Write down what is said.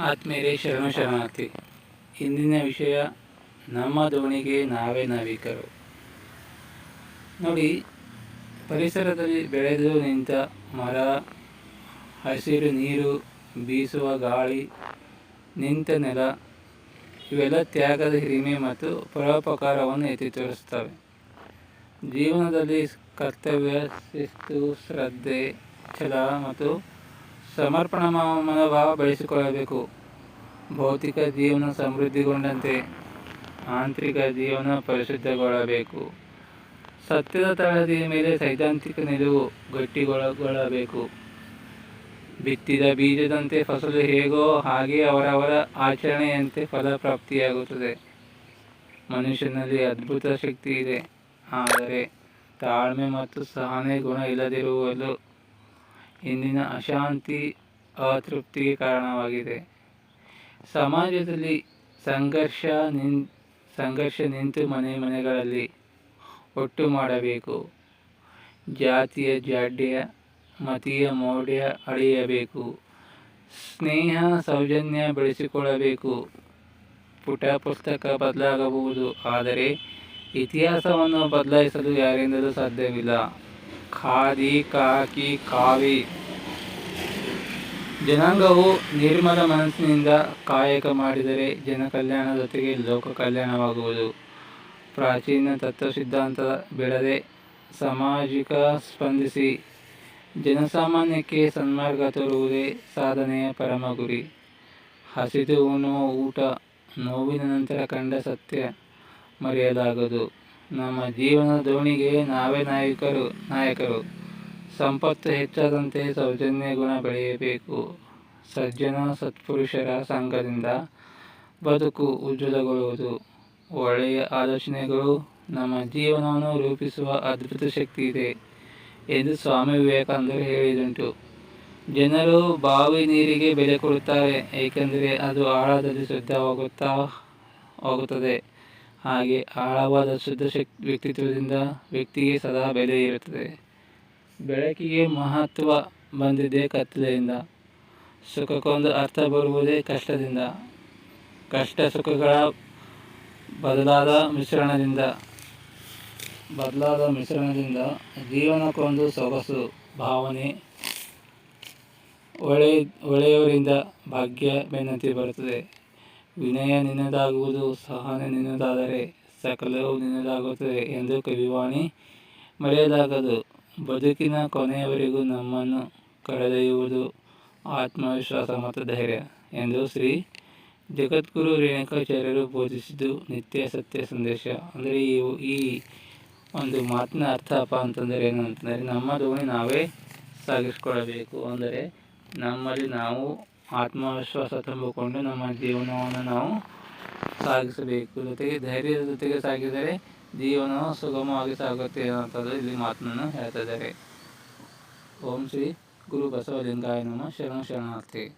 ಆತ್ಮೇರೆ ಶರಣ ಶರಣಾರ್ಥಿ. ಇಂದಿನ ವಿಷಯ, ನಮ್ಮ ದೋಣಿಗೆ ನಾವೇ ನಾವಿಕರು. ನೋಡಿ, ಪರಿಸರದಲ್ಲಿ ಬೆಳೆದು ನಿಂತ ಮರ, ಹಸಿರು ನೀರು, ಬೀಸುವ ಗಾಳಿ, ನಿಂತ ನೆಲ, ಇವೆಲ್ಲ ತ್ಯಾಗದ ಹಿರಿಮೆ ಮತ್ತು ಪರೋಪಕಾರವನ್ನು ಎತ್ತಿ ತೋರಿಸ್ತವೆ ಜೀವನದಲ್ಲಿ ಕರ್ತವ್ಯ, ಶಿಸ್ತು, ಶ್ರದ್ಧೆ, ಛಲ ಮತ್ತು ಸಮರ್ಪಣ ಮನೋಭಾವ ಬೆಳೆಸಿಕೊಳ್ಳಬೇಕು ಭೌತಿಕ ಜೀವನ ಸಮೃದ್ಧಿಗೊಂಡಂತೆ ಆಂತರಿಕ ಜೀವನ ಪರಿಶುದ್ಧಗೊಳ್ಳಬೇಕು. ಸತ್ಯದ ತಳದಿಯ ಮೇಲೆ ಸೈದ್ಧಾಂತಿಕ ನಿಲುವು ಗಟ್ಟಿಗೊಳಗೊಳ್ಳಬೇಕು. ಬಿತ್ತಿದ ಬೀಜದಂತೆ ಫಸಲು ಹೇಗೋ ಹಾಗೆ ಅವರವರ ಆಚರಣೆಯಂತೆ ಫಲ ಪ್ರಾಪ್ತಿಯಾಗುತ್ತದೆ ಮನುಷ್ಯನಲ್ಲಿ ಅದ್ಭುತ ಶಕ್ತಿ ಇದೆ. ಆದರೆ ತಾಳ್ಮೆ ಮತ್ತು ಸಹನೆ ಗುಣ ಇಲ್ಲದಿರುವಲು ಇಂದಿನ ಅಶಾಂತಿ ಅತೃಪ್ತಿಗೆ ಕಾರಣವಾಗಿದೆ. ಸಮಾಜದಲ್ಲಿ ಸಂಘರ್ಷ ನಿನ್, ಸಂಘರ್ಷ ನಿಂತು ಮನೆ ಮನೆಗಳಲ್ಲಿ ಒಟ್ಟು ಮಾಡಬೇಕು. ಜಾತಿಯ ಜಾಡ್ಯ, ಮತೀಯ ಮೌಢ್ಯ ಅಳಿಯಬೇಕು. ಸ್ನೇಹ, ಸೌಜನ್ಯ ಬೆಳೆಸಿಕೊಳ್ಳಬೇಕು. ಪುಟ ಪುಸ್ತಕ ಬದಲಾಗಬಹುದು, ಆದರೆ ಇತಿಹಾಸವನ್ನು ಬದಲಾಯಿಸಲು ಯಾರಿಂದಲೂ ಸಾಧ್ಯವಿಲ್ಲ. ಖಾದಿ ಕಾಕಿ ಕಾವಿ. ಜನಾಂಗವು ನಿರ್ಮಲ ಮನಸ್ಸಿನಿಂದ ಕಾಯಕ ಮಾಡಿದರೆ ಜನ ಕಲ್ಯಾಣ ಜೊತೆಗೆ ಲೋಕ ಕಲ್ಯಾಣವಾಗುವುದು. ಪ್ರಾಚೀನ ತತ್ವ ಸಿದ್ಧಾಂತ ಬಿಡದೆ ಸಾಮಾಜಿಕ ಸ್ಪಂದಿಸಿ ಜನಸಾಮಾನ್ಯಕ್ಕೆ ಸನ್ಮಾರ್ಗ ತೋರುವುದೇ ಸಾಧನೆಯ ಪರಮ ಗುರಿ. ಹಸಿದು ಉಣ್ಣುವ ಊಟ ನೋವಿನ ನಂತರ ಕಂಡ ಸತ್ಯ ಮರೆಯಲಾಗದು. ನಮ್ಮ ಜೀವನ ದೋಣಿಗೆ ನಾವೇ ನಾಯಕರು ನಾಯಕರು. ಸಂಪತ್ತು ಹೆಚ್ಚಾದಂತೆ ಸೌಜನ್ಯ ಗುಣ ಬೆಳೆಯಬೇಕು. ಸಜ್ಜನ ಸತ್ಪುರುಷರ ಸಂಘದಿಂದ ಬದುಕು ಉಜ್ವಲಗೊಳ್ಳುವುದು. ಒಳ್ಳೆಯ ಆಲೋಚನೆಗಳು ನಮ್ಮ ಜೀವನವನ್ನು ರೂಪಿಸುವ ಅದ್ಭುತ ಶಕ್ತಿ ಇದೆ ಎಂದು ಸ್ವಾಮಿ ವಿವೇಕಾನಂದರು ಹೇಳಿದುಂಟು ಜನರು ಬಾವಿ ನೀರಿಗೆ ಬೆಲೆ ಕೊಡುತ್ತಾರೆ, ಏಕೆಂದರೆ ಅದು ಆಳದಲ್ಲಿ ಶುದ್ಧವಾಗುತ್ತಾ ಹೋಗುತ್ತದೆ. ಹಾಗೆ ಆಳವಾದ ಶುದ್ಧ ಶಕ್, ವ್ಯಕ್ತಿತ್ವದಿಂದ ವ್ಯಕ್ತಿಗೆ ಸದಾ ಬೆಲೆ ಇರುತ್ತದೆ. ಬೆಳಕಿಗೆ ಮಹತ್ವ ಬಂದಿದೆ ಕತ್ತಲೆಯಿಂದ. ಸುಖಕ್ಕೊಂದು ಅರ್ಥ ಬರುವುದೇ ಕಷ್ಟದಿಂದ. ಕಷ್ಟ ಸುಖಗಳ ಬದಲಾದ ಮಿಶ್ರಣದಿಂದ. ಬದಲಾದ ಮಿಶ್ರಣದಿಂದ ಜೀವನಕ್ಕೊಂದು ಸೊಗಸು, ಭಾವನೆ ಒಳ್ಳೆಯ ಒಳ್ಳೆಯವರಿಂದ ಭಾಗ್ಯ ಬೆನ್ನತ್ತಿ ಬರುತ್ತದೆ. ವಿನಯ ನಿನ್ನದಾಗುವುದು, ಸಹನೆ ನಿನ್ನದಾದರೆ ಸಕಲವು ನಿನ್ನದಾಗುತ್ತದೆ ಎಂದು ಕವಿವಾಣಿ ಮರೆಯಲಾಗದು ಬದುಕಿನ ಕೊನೆಯವರೆಗೂ ನಮ್ಮನ್ನು ಕಳೆದೊಯ್ಯುವುದು ಆತ್ಮವಿಶ್ವಾಸ ಮತ್ತು ಧೈರ್ಯ ಎಂದು ಶ್ರೀ ಜಗದ್ಗುರು ರೇಣುಕಾಚಾರ್ಯರು ಬೋಧಿಸಿದ್ದು ನಿತ್ಯ ಸತ್ಯ ಸಂದೇಶ. ಅಂದರೆ ಈ ಈ ಒಂದು ಮಾತಿನ ಅರ್ಥಪ್ಪ ಅಂತಂದರೆ ಏನು ಅಂತಂದರೆ, ನಮ್ಮ ದೋಣಿ ನಾವೇ ಸಾಗಿಸ್ಕೊಳ್ಬೇಕು ಅಂದರೆ ನಮ್ಮಲ್ಲಿ ನಾವು ಆತ್ಮವಿಶ್ವಾಸ ತುಂಬಿಕೊಂಡು ನಮ್ಮ ಜೀವನವನ್ನು ನಾವು ಸಾಗಿಸಬೇಕು. ಜೊತೆಗೆ ಧೈರ್ಯದ ಜೊತೆಗೆ ಸಾಗಿದರೆ ಜೀವನವು ಸುಗಮವಾಗಿ ಸಾಗುತ್ತೆ ಅನ್ನೋಂಥದ್ದು ಇಲ್ಲಿ ಮಾತನ್ನು ಹೇಳ್ತಾ ಓಂ ಶ್ರೀ ಗುರು ಬಸವಲಿಂಗಾಯ ಶರಣ ಶರಣಾರ್ಥಿ.